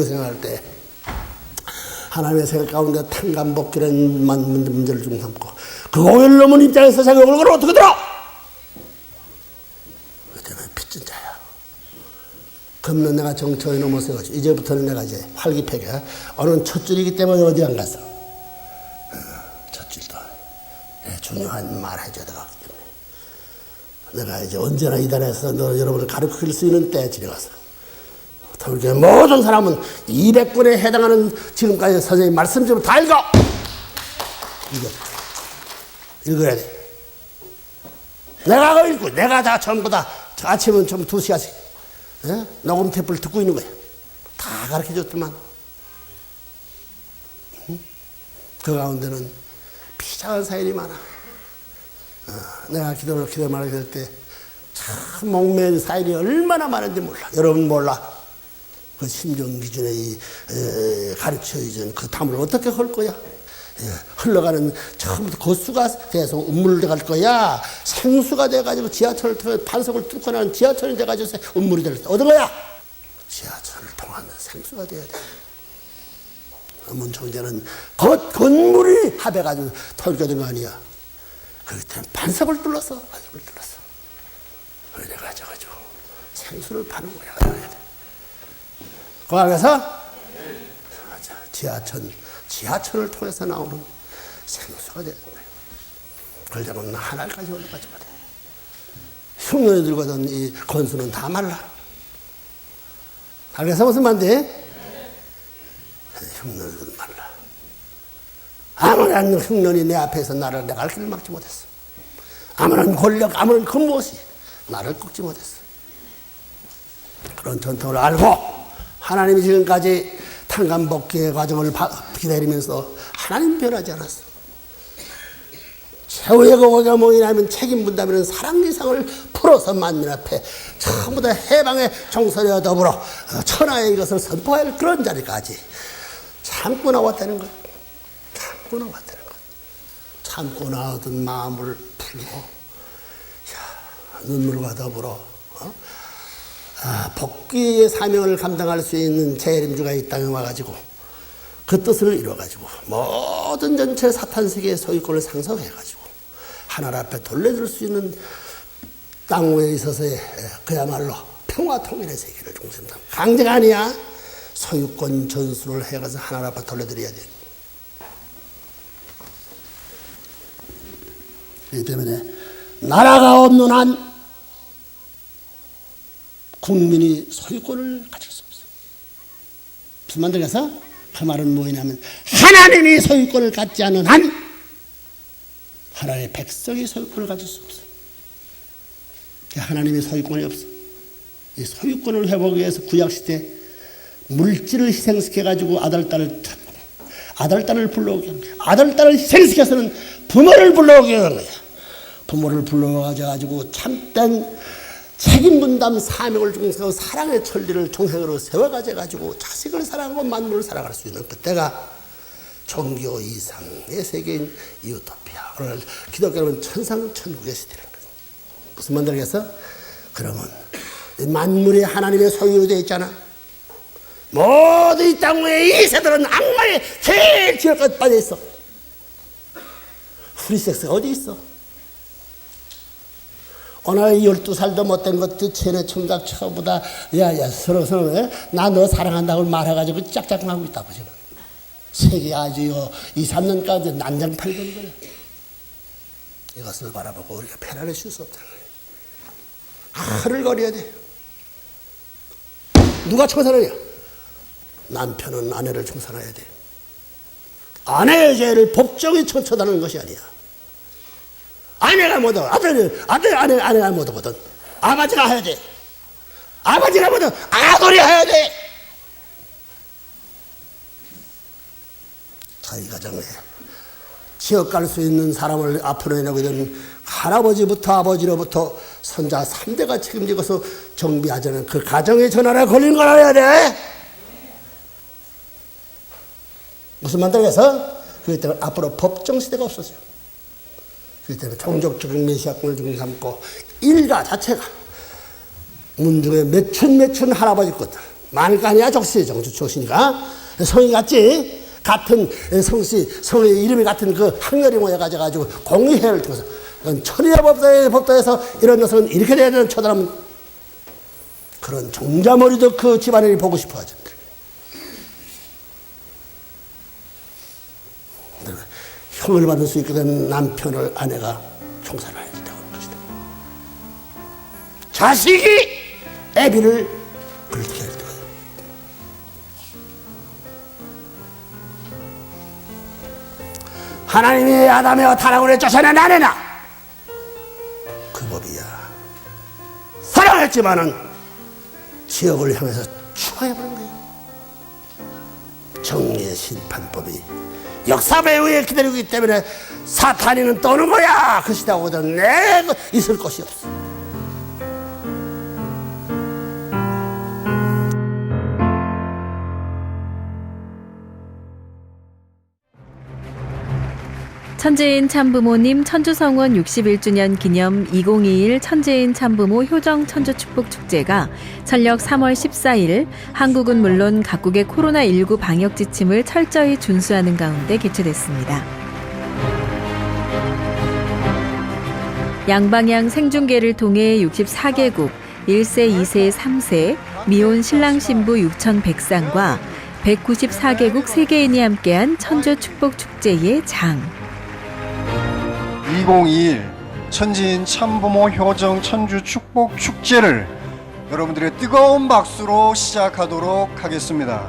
요생할 때 하나님의 생각 가운데 탕감복기라는 문제를 중 삼고 그 오열 넘은 입장에서 생각을 그걸 어떻게 들어? 그때는 빚진 자야. 그러면 내가 정처에 넘어서 이제부터는 내가 이제 활기패게 어느 첫 줄이기 때문에 어디 안 갔어. 어, 첫 줄도 예, 중요한 말 해줘야 되기 때문에 내가 이제 언제나 이달에서 너 여러분을 가르칠 수 있는 때에 지나가서 그렇게 모든 사람은 200권에 해당하는 지금까지 선생님 말씀 좀다 읽어! 읽어. 읽어야 돼. 내가 그거 읽고, 내가 다 전부 다 아침은 좀 두 시간씩, 예? 녹음 테이프를 듣고 있는 거야. 다 가르쳐 줬더만. 응? 그 가운데는 비장한 사연이 많아. 어, 내가 기도를, 기도 말을 할 때, 참 목매인 사연이 얼마나 많은지 몰라. 여러분 몰라. 그 심정 에, 가르쳐준 그 담을 어떻게 할 거야? 예, 흘러가는 처음부터 고수가 돼서 운물이 갈 거야. 생수가 돼가지고 지하철을 통해 반석을 뚫고 나는 지하철이 돼가지고 운물이 될 어떤 거야? 지하철을 통하는 생수가 돼야 돼. 문 총재는 곧 건물이 합해가지고 털겨든 거 아니야. 그때 반석을 뚫었어. 반석을 뚫었어. 그래가지고 생수를 파는 거야. 그 안에서 지하철, 지하철을 통해서 나오는 생수가 되는 거예요. 그러자면 하늘까지 올라가지 못해. 흉년이 들거든 이 건수는 다 말라. 알겠어? 무슨 말인지? 흉년은 말라. 아무런 흉년이 내 앞에서 나를 내가 길을 막지 못했어. 아무런 권력, 아무런 그 무엇이 나를 꺾지 못했어. 그런 전통을 알고 하나님이 지금까지 탄감복귀의 과정을 기다리면서 하나님 변하지 않았어. 최후의 거가 뭐냐면 책임 분담이라는 사랑 이상을 풀어서 만민 앞에 전부 다 해방의 정서와 더불어 천하의 이것을 선포할 그런 자리까지 참고 나왔다는 것. 참고 나왔다는 것. 참고 나왔던 마음을 풀고 야, 눈물과 더불어 어? 아, 복귀의 사명을 감당할 수 있는 재림주가 이 땅에 와가지고 그 뜻을 이뤄가지고 모든 전체 사탄 세계의 소유권을 상속해가지고 하나님 앞에 돌려줄 수 있는 땅 위에 있어서의 그야말로 평화 통일의 세계를 중심으로 강제가 아니야 소유권 전수를 해가서 하나님 앞에 돌려드려야 돼. 그렇기 때문에 나라가 없는 한 국민이 소유권을 가질 수 없어. 무슨 말들어서 그 말은 뭐냐면 하나님이 소유권을 갖지 않은 한 하나님의 백성이 소유권을 가질 수 없어. 하나님의 소유권이 없어. 이 소유권을 회복하기 위해서 구약시대 물질을 희생시켜가지고 아들, 딸을 아들, 딸을 불러오게 한 거야. 아들, 딸을 희생시켜서는 부모를 불러오게 한 거야. 부모를 불러가지고 참된 책임 분담 사명을 중세하고 사랑의 천리를 종행으로 세워가지고 자식을 사랑하고 만물을 사랑할 수 있는 그때가 종교 이상의 세계인 이우토피아. 오늘 기독교는 천상천국의 시대라는 거죠. 무슨 말들겠어? 그러면 만물이 하나님의 소유되어 있잖아. 모두 이땅 위에 이 새들은 악마의 제일 지역까지 빠져 있어. 프리섹스 어디 있어? 오늘 12살도 못된 것도 쟤네 총각 처보다 야야 서로 서로 나 너 사랑한다고 말해가지고 짝짝하고 있다고 지금. 세계 아주 2, 3년까지 난장팔던 거야. 이것을 바라보고 우리가 편안히 쉴수 거야. 하를 거려야 돼. 누가 청산하냐 남편은 아내를 청산해야 돼. 아내의 죄를 법정이 청처다는 것이 아니야 아내가 못하 아들, 아들, 아내, 아내가 못하거든. 아버지가 해야 돼. 아버지가 못하 아들이 해야 돼. 자기 가정에 지역 갈 수 있는 사람을 앞으로 내놓게 된 할아버지부터 아버지로부터 손자 3대가 책임지고서 정비하자는 그 가정의 전화에 걸린 걸 알아야 돼. 무슨 말들어서 그기 때문에 앞으로 법정 시대가 없어져요. 때문에 종족적인 메시아권을 중 삼고 일가 자체가 문중에 몇천 몇천 할아버지 것들 많을 거 아니야 적시 정주 출신이가 성이 같지 같은 성씨 성의 이름이 같은 그 학렬이 모여가지고 가지고 공의회를 통해서 천리의 법도에 법도에서 이런 녀석은 이렇게 돼야 되는 쳐다보면 그런 종자머리도 그 집안을 보고 싶어 하죠. 형을 받을 수 있게 된 남편을 아내가 총살을 하는 것이다. 자식이 애비를 그렇게 할 때가 하나님이 아담의 타락을 쫓아낸 아내나 그 법이야. 사랑했지만은 지역을 향해서 추가해버린 거야. 정의의 심판법이 역사 배후에 기다리고 있기 때문에 사탄이는 떠는 거야. 그 시대하고는 내 있을 것이 없어. 천재인 참부모님 천주성원 61주년 기념 2021 천재인 참부모 효정 천주 축복 축제가 전력 3월 14일 한국은 물론 각국의 코로나19 방역 지침을 철저히 준수하는 가운데 개최됐습니다. 양방향 생중계를 통해 64개국 1세, 2세, 3세 미혼 신랑 신부 6,100쌍과 194개국 세계인이 함께한 천주 축복 축제의 장. 2021 천지인 참부모 효정 천주 축복 축제를 여러분들의 뜨거운 박수로 시작하도록 하겠습니다.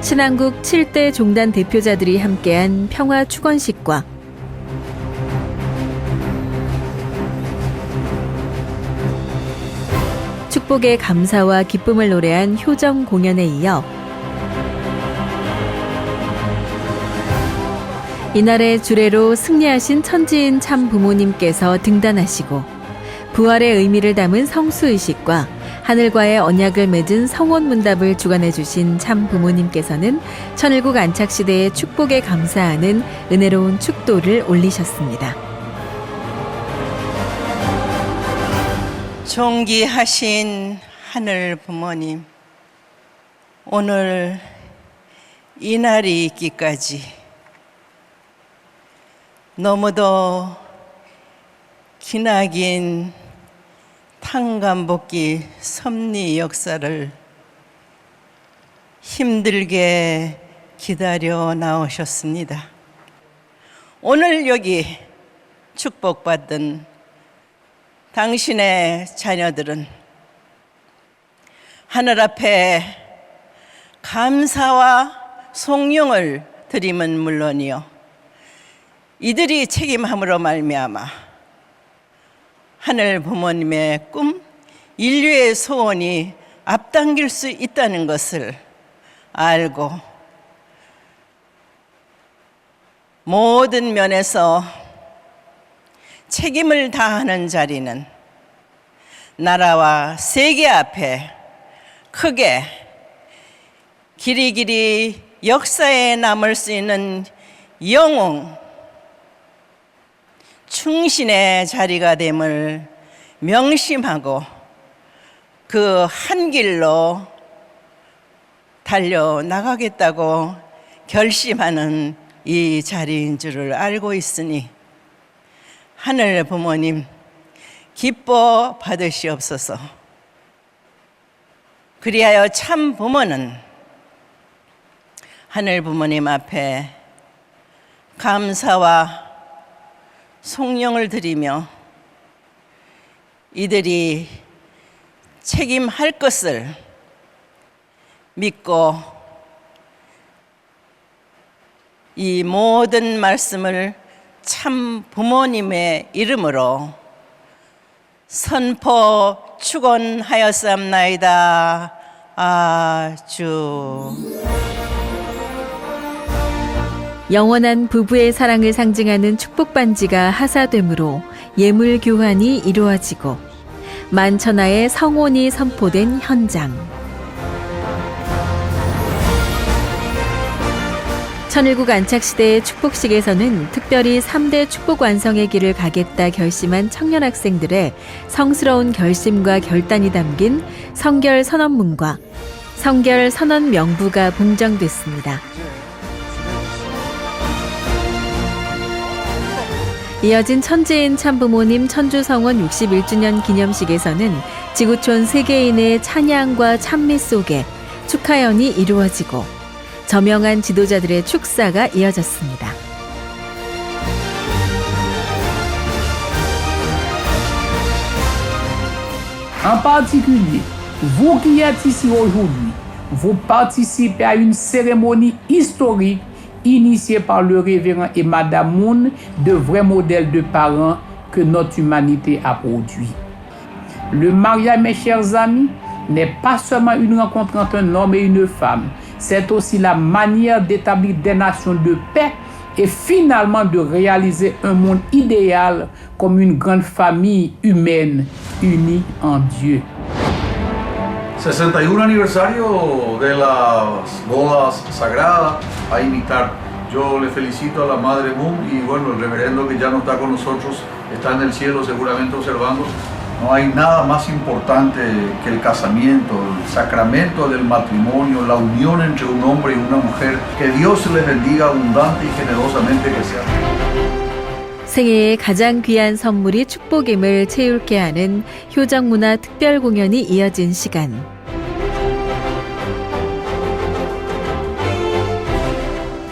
친한국 7대 종단 대표자들이 함께한 평화 축원식과 축복의 감사와 기쁨을 노래한 효정 공연에 이어 이날의 주례로 승리하신 천지인 참 부모님께서 등단하시고 부활의 의미를 담은 성수의식과 하늘과의 언약을 맺은 성원 문답을 주관해 주신 참 부모님께서는 천일국 안착 시대의 축복에 감사하는 은혜로운 축도를 올리셨습니다. 존귀하신 하늘 부모님, 오늘 이 날이 있기까지 너무도 기나긴 탕감복기 섭리 역사를 힘들게 기다려 나오셨습니다. 오늘 여기 축복받은 당신의 자녀들은 하늘 앞에 감사와 송영을 드림은 물론이요. 이들이 책임함으로 말미암아 하늘 부모님의 꿈 인류의 소원이 앞당길 수 있다는 것을 알고 모든 면에서 책임을 다하는 자리는 나라와 세계 앞에 크게 길이 길이 역사에 남을 수 있는 영웅 충신의 자리가 됨을 명심하고 그 한 길로 달려 나가겠다고 결심하는 이 자리인 줄을 알고 있으니 하늘 부모님 기뻐 받으시옵소서. 그리하여 참 부모는 하늘 부모님 앞에 감사와 송영을 드리며 이들이 책임할 것을 믿고 이 모든 말씀을 참 부모님의 이름으로 선포 축원하였사옵나이다. 아주 영원한 부부의 사랑을 상징하는 축복 반지가 하사되므로 예물 교환이 이루어지고 만천하의 성혼이 선포된 현장. 천일국 안착시대의 축복식에서는 특별히 3대 축복 완성의 길을 가겠다 결심한 청년 학생들의 성스러운 결심과 결단이 담긴 성결 선언문과 성결 선언 명부가 봉정됐습니다. 이어진 천재인 참부모님 천주성원 61주년 기념식에서는 지구촌 세계인의 찬양과 찬미 속에 축하연이 이루어지고 저명한 지도자들의 축사가 이어졌습니다. En particulier, vous qui êtes ici aujourd'hui, vous participez à une cérémonie historique initiée par le révérend et Madame Moon, de vrais modèles de parents que notre humanité a produit. Le mariage, mes chers amis, n'est pas seulement une rencontre entre un homme et une femme, c'est aussi la manière d'établir des nations de paix et finalement de réaliser un monde idéal comme une grande famille humaine unie en Dieu. 61 aniversario de las bodas sagradas a imitar. Yo le felicito a la Madre Moon y bueno, el reverendo que ya no está con nosotros está en el cielo seguramente observando. No hay nada más importante que el casamiento, el sacramento del matrimonio, la unión entre un hombre y una mujer. Que Dios les bendiga abundante y generosamente que sea. 생애의 가장 귀한 선물이 축복임을 채울게 하는 효정문화 특별 공연이 이어진 시간.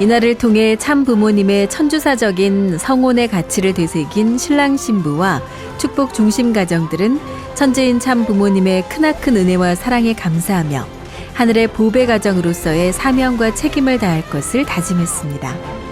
이날을 통해 참 부모님의 천주사적인 성혼의 가치를 되새긴 신랑 신부와 축복 중심 가정들은 천재인 참 부모님의 크나큰 은혜와 사랑에 감사하며 하늘의 보배 가정으로서의 사명과 책임을 다할 것을 다짐했습니다.